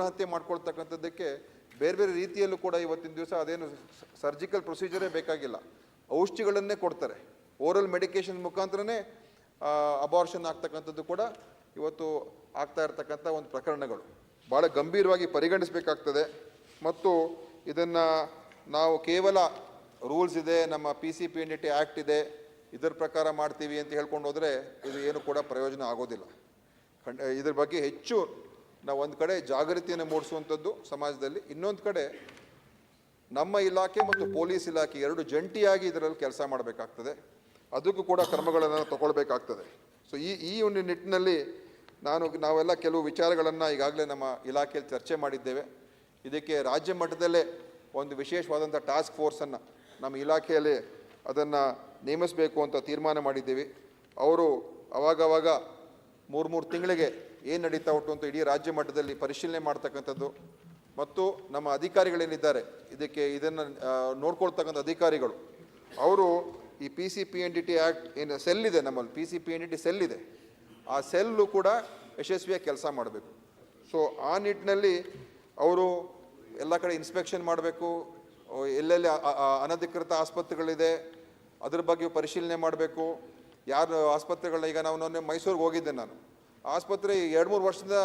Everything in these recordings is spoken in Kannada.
ಭ್ರೂಣ ಹತ್ಯೆ ಮಾಡ್ಕೊಳ್ತಕ್ಕಂಥದ್ದಕ್ಕೆ ಬೇರೆ ಬೇರೆ ರೀತಿಯಲ್ಲೂ ಕೂಡ ಇವತ್ತಿನ ದಿವಸ ಅದೇನು ಸರ್ಜಿಕಲ್ ಪ್ರೊಸೀಜರೇ ಬೇಕಾಗಿಲ್ಲ. ಔಷಧಿಗಳನ್ನೇ ಕೊಡ್ತಾರೆ. ಓರಲ್ ಮೆಡಿಕೇಶನ್ ಮುಖಾಂತರನೇ ಅಬಾರ್ಷನ್ ಆಗ್ತಕ್ಕಂಥದ್ದು ಕೂಡ ಇವತ್ತು ಆಗ್ತಾ ಇರತಕ್ಕಂಥ ಒಂದು ಪ್ರಕರಣಗಳು. ಭಾಳ ಗಂಭೀರವಾಗಿ ಪರಿಗಣಿಸಬೇಕಾಗ್ತದೆ. ಮತ್ತು ಇದನ್ನು ನಾವು ಕೇವಲ ರೂಲ್ಸ್ ಇದೆ, ನಮ್ಮ P C P N D act ಇದೆ, ಇದರ ಪ್ರಕಾರ ಮಾಡ್ತೀವಿ ಅಂತ ಹೇಳ್ಕೊಂಡು ಹೋದರೆ ಇದು ಏನು ಕೂಡ ಪ್ರಯೋಜನ ಆಗೋದಿಲ್ಲ. ಖಂಡ, ಇದ್ರ ಬಗ್ಗೆ ಹೆಚ್ಚು ನಾವು ಒಂದು ಕಡೆ ಜಾಗೃತಿಯನ್ನು ಮೂಡಿಸುವಂಥದ್ದು ಸಮಾಜದಲ್ಲಿ, ಇನ್ನೊಂದು ಕಡೆ ನಮ್ಮ ಇಲಾಖೆ ಮತ್ತು ಪೊಲೀಸ್ ಇಲಾಖೆ ಎರಡು ಜಂಟಿಯಾಗಿ ಇದರಲ್ಲಿ ಕೆಲಸ ಮಾಡಬೇಕಾಗ್ತದೆ. ಅದಕ್ಕೂ ಕೂಡ ಕ್ರಮಗಳನ್ನು ತಗೊಳ್ಬೇಕಾಗ್ತದೆ. ಸೊ ಈ ಈ ಒಂದು ನಿಟ್ಟಿನಲ್ಲಿ ನಾನು, ನಾವೆಲ್ಲ ಕೆಲವು ವಿಚಾರಗಳನ್ನು ಈಗಾಗಲೇ ನಮ್ಮ ಇಲಾಖೆಯಲ್ಲಿ ಚರ್ಚೆ ಮಾಡಿದ್ದೇವೆ. ಇದಕ್ಕೆ ರಾಜ್ಯ ಮಟ್ಟದಲ್ಲೇ ಒಂದು ವಿಶೇಷವಾದಂಥ ಟಾಸ್ಕ್ ಫೋರ್ಸನ್ನು ನಮ್ಮ ಇಲಾಖೆಯಲ್ಲಿ ಅದನ್ನು ನೇಮಿಸಬೇಕು ಅಂತ ತೀರ್ಮಾನ ಮಾಡಿದ್ದೀವಿ. ಅವರು ಅವಾಗವಾಗ ಮೂರು ಮೂರು ತಿಂಗಳಿಗೆ ಏನು ನಡೀತಾ ಉಂಟು ಅಂತ ಇಡೀ ರಾಜ್ಯ ಮಟ್ಟದಲ್ಲಿ ಪರಿಶೀಲನೆ ಮಾಡ್ತಕ್ಕಂಥದ್ದು. ಮತ್ತು ನಮ್ಮ ಅಧಿಕಾರಿಗಳೇನಿದ್ದಾರೆ, ಇದಕ್ಕೆ ಇದನ್ನು ನೋಡ್ಕೊಳ್ತಕ್ಕಂಥ ಅಧಿಕಾರಿಗಳು. ಅವರು ಈ P C P N D T act ಏನು ಸೆಲ್ ಇದೆ ನಮ್ಮಲ್ಲಿ P C P N D T cell ಇದೆ ಆ ಸೆಲ್ಲು ಕೂಡ ಯಶಸ್ವಿಯಾಗಿ ಕೆಲಸ ಮಾಡಬೇಕು. ಸೊ ಆ ನಿಟ್ಟಿನಲ್ಲಿ ಅವರು ಎಲ್ಲ ಕಡೆ ಇನ್ಸ್ಪೆಕ್ಷನ್ ಮಾಡಬೇಕು. ಎಲ್ಲೆಲ್ಲಿ ಅನಧಿಕೃತ ಆಸ್ಪತ್ರೆಗಳಿದೆ, ಅದ್ರ ಬಗ್ಗೆ ಪರಿಶೀಲನೆ ಮಾಡಬೇಕು. ಯಾರು ಆಸ್ಪತ್ರೆಗಳನ್ನ, ಈಗ ನಾವು ಮೈಸೂರಿಗೆ ಹೋಗಿದ್ದೆ ನಾನು. ಆಸ್ಪತ್ರೆ ಎರಡು ಮೂರು ವರ್ಷದಿಂದ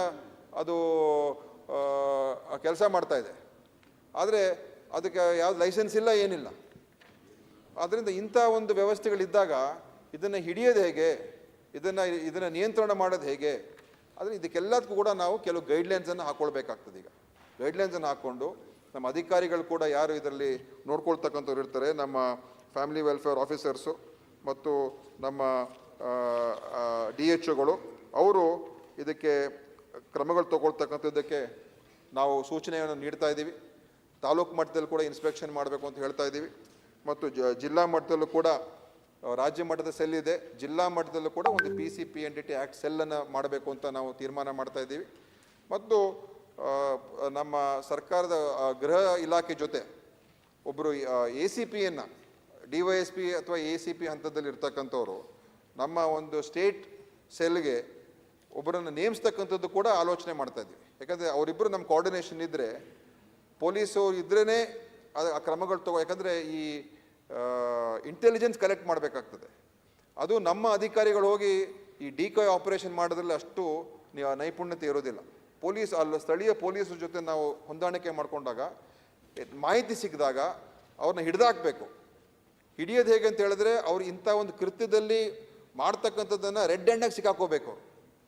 ಅದು ಕೆಲಸ ಮಾಡ್ತಾ ಇದೆ. ಆದರೆ ಅದಕ್ಕೆ ಯಾವ್ದು ಲೈಸೆನ್ಸ್ ಇಲ್ಲ, ಏನಿಲ್ಲ. ಆದ್ದರಿಂದ ಇಂಥ ಒಂದು ವ್ಯವಸ್ಥೆಗಳಿದ್ದಾಗ ಇದನ್ನು ಹಿಡಿಯೋದು ಹೇಗೆ, ಇದನ್ನು ಇದನ್ನು ನಿಯಂತ್ರಣ ಮಾಡೋದು ಹೇಗೆ, ಆದರೆ ಇದಕ್ಕೆಲ್ಲದಕ್ಕೂ ಕೂಡ ನಾವು ಕೆಲವು ಗೈಡ್ಲೈನ್ಸನ್ನು ಹಾಕ್ಕೊಳ್ಬೇಕಾಗ್ತದೆ ಈಗ. ಗೈಡ್ಲೈನ್ಸನ್ನು ಹಾಕ್ಕೊಂಡು ನಮ್ಮ ಅಧಿಕಾರಿಗಳು ಕೂಡ ಯಾರು ಇದರಲ್ಲಿ ನೋಡ್ಕೊಳ್ತಕ್ಕಂಥವ್ರು ಇರ್ತಾರೆ, ನಮ್ಮ ಫ್ಯಾಮಿಲಿ ವೆಲ್ಫೇರ್ ಆಫೀಸರ್ಸು ಮತ್ತು ನಮ್ಮ ಡಿ ಎಚ್ ಒಗಳು ಅವರು ಇದಕ್ಕೆ ಕ್ರಮಗಳು ತಗೊಳ್ತಕ್ಕಂಥದ್ದಕ್ಕೆ ನಾವು ಸೂಚನೆಯನ್ನು ನೀಡ್ತಾ ಇದ್ದೀವಿ. ತಾಲೂಕು ಮಟ್ಟದಲ್ಲಿ ಕೂಡ ಇನ್ಸ್ಪೆಕ್ಷನ್ ಮಾಡಬೇಕು ಅಂತ ಹೇಳ್ತಾ ಇದ್ದೀವಿ. ಮತ್ತು ಜ, ಜಿಲ್ಲಾ ಮಟ್ಟದಲ್ಲೂ ಕೂಡ ರಾಜ್ಯ ಮಟ್ಟದ ಸೆಲ್ ಇದೆ. ಜಿಲ್ಲಾ ಮಟ್ಟದಲ್ಲೂ ಕೂಡ ಒಂದು P C P N D T act ಸೆಲ್ಲನ್ನು ಮಾಡಬೇಕು ಅಂತ ನಾವು ತೀರ್ಮಾನ ಮಾಡ್ತಾ ಇದ್ದೀವಿ. ಮತ್ತು ನಮ್ಮ ಸರ್ಕಾರದ ಗೃಹ ಇಲಾಖೆ ಜೊತೆ ಒಬ್ಬರು ಎ ಸಿ ಪಿಯನ್ನು ಡಿ ವೈ ಎಸ್ ಪಿ ಅಥವಾ ಎ ಸಿ ಪಿ ಹಂತದಲ್ಲಿ ಇರ್ತಕ್ಕಂಥವ್ರು ನಮ್ಮ ಒಂದು ಸ್ಟೇಟ್ ಸೆಲ್ಗೆ ಒಬ್ಬರನ್ನು ನೇಮಿಸ್ತಕ್ಕಂಥದ್ದು ಕೂಡ ಆಲೋಚನೆ ಮಾಡ್ತಾ ಇದ್ದೀವಿ. ಯಾಕಂದರೆ ಅವರಿಬ್ಬರು ನಮ್ಮ ಕೋಆರ್ಡಿನೇಷನ್ ಇದ್ದರೆ ಪೊಲೀಸು ಇದ್ರೇ ಅದು ಆ ಕ್ರಮಗಳು ತಗೋ, ಯಾಕಂದರೆ ಈ ಇಂಟೆಲಿಜೆನ್ಸ್ ಕಲೆಕ್ಟ್ ಮಾಡಬೇಕಾಗ್ತದೆ. ಅದು ನಮ್ಮ ಅಧಿಕಾರಿಗಳು ಹೋಗಿ ಈ ಡಿಕಾಯ್ ಆಪರೇಷನ್ ಮಾಡೋದ್ರಲ್ಲಿ ಅಷ್ಟು ನೈಪುಣ್ಯತೆ ಇರೋದಿಲ್ಲ. ಪೊಲೀಸ್ ಅಲ್ಲಿ ಸ್ಥಳೀಯ ಪೊಲೀಸರ ಜೊತೆ ನಾವು ಹೊಂದಾಣಿಕೆ ಮಾಡಿಕೊಂಡಾಗ ಮಾಹಿತಿ ಸಿಕ್ಕಿದಾಗ ಅವ್ರನ್ನ ಹಿಡಿದಾಕಬೇಕು. ಹಿಡಿಯೋದು ಹೇಗೆ ಅಂತ ಹೇಳಿದ್ರೆ, ಅವ್ರು ಇಂಥ ಒಂದು ಕೃತ್ಯದಲ್ಲಿ ಮಾಡ್ತಕ್ಕಂಥದ್ದನ್ನು ರೆಡ್ ಹ್ಯಾಂಡಾಗಿ ಸಿಕ್ಕಾಕೋಬೇಕು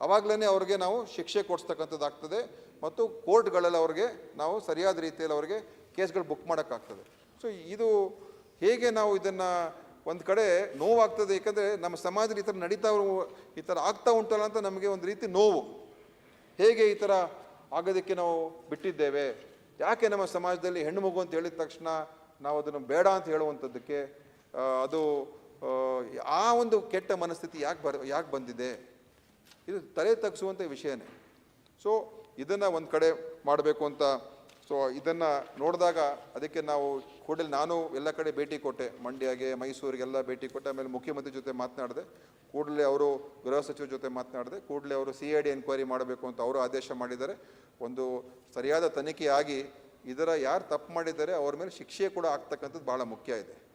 ಅವಾಗಲೇ ಅವ್ರಿಗೆ ನಾವು ಶಿಕ್ಷೆ ಕೊಡಿಸ್ತಕ್ಕಂಥದ್ದಾಗ್ತದೆ ಮತ್ತು ಕೋರ್ಟ್ಗಳಲ್ಲಿ ಅವ್ರಿಗೆ ನಾವು ಸರಿಯಾದ ರೀತಿಯಲ್ಲಿ ಅವ್ರಿಗೆ ಕೇಸ್ಗಳು ಬುಕ್ ಮಾಡೋಕ್ಕಾಗ್ತದೆ. ಸೊ, ಇದು ಹೇಗೆ ನಾವು ಇದನ್ನು ಒಂದು ಕಡೆ ನೋವಾಗ್ತದೆ ಏಕೆಂದರೆ ನಮ್ಮ ಸಮಾಜದಲ್ಲಿ ಈ ಥರ ನಡೀತಾ ಈ ಥರ ಆಗ್ತಾ ಉಂಟಲ್ಲ ಅಂತ ನಮಗೆ ಒಂದು ರೀತಿ ನೋವು. ಹೇಗೆ ಈ ಥರ ಆಗೋದಕ್ಕೆ ನಾವು ಬಿಟ್ಟಿದ್ದೇವೆ? ಯಾಕೆ ನಮ್ಮ ಸಮಾಜದಲ್ಲಿ ಹೆಣ್ಣು ಮಗು ಅಂತ ಹೇಳಿದ ತಕ್ಷಣ ನಾವು ಅದನ್ನು ಬೇಡ ಅಂತ ಹೇಳುವಂಥದ್ದಕ್ಕೆ ಅದು ಆ ಒಂದು ಕೆಟ್ಟ ಮನಸ್ಥಿತಿ ಯಾಕೆ ಬರ್, ಯಾಕೆ ಬಂದಿದೆ? ಇದು ತಲೆ ತಗ್ಸುವಂಥ ವಿಷಯನೇ. ಸೊ ಇದನ್ನು ಒಂದು ಕಡೆ ಮಾಡಬೇಕು ಅಂತ ಸೊ ಇದನ್ನು ನೋಡಿದಾಗ ಅದಕ್ಕೆ ನಾವು ಕೂಡಲೇ ನಾನು ಎಲ್ಲ ಕಡೆ ಭೇಟಿ ಕೊಟ್ಟೆ. ಮಂಡ್ಯಗೆ, ಮೈಸೂರಿಗೆಲ್ಲ ಭೇಟಿ ಕೊಟ್ಟೆ. ಆಮೇಲೆ ಮುಖ್ಯಮಂತ್ರಿ ಜೊತೆ ಮಾತನಾಡಿದೆ. ಕೂಡಲೇ ಅವರು ಗೃಹ ಸಚಿವ ಜೊತೆ ಮಾತನಾಡಿದೆ. ಕೂಡಲೇ ಅವರು ಸಿ ಐ ಡಿ ಎನ್ಕ್ವೈರಿ ಮಾಡಬೇಕು ಅಂತ ಅವರು ಆದೇಶ ಮಾಡಿದ್ದಾರೆ. ಒಂದು ಸರಿಯಾದ ತನಿಖೆ ಆಗಿ ಇದರ ಯಾರು ತಪ್ಪು ಮಾಡಿದ್ದಾರೆ, ಅವ್ರ ಮೇಲೆ ಶಿಕ್ಷೆ ಕೂಡ ಆಗ್ತಕ್ಕಂಥದ್ದು ಭಾಳ ಮುಖ್ಯ ಇದೆ.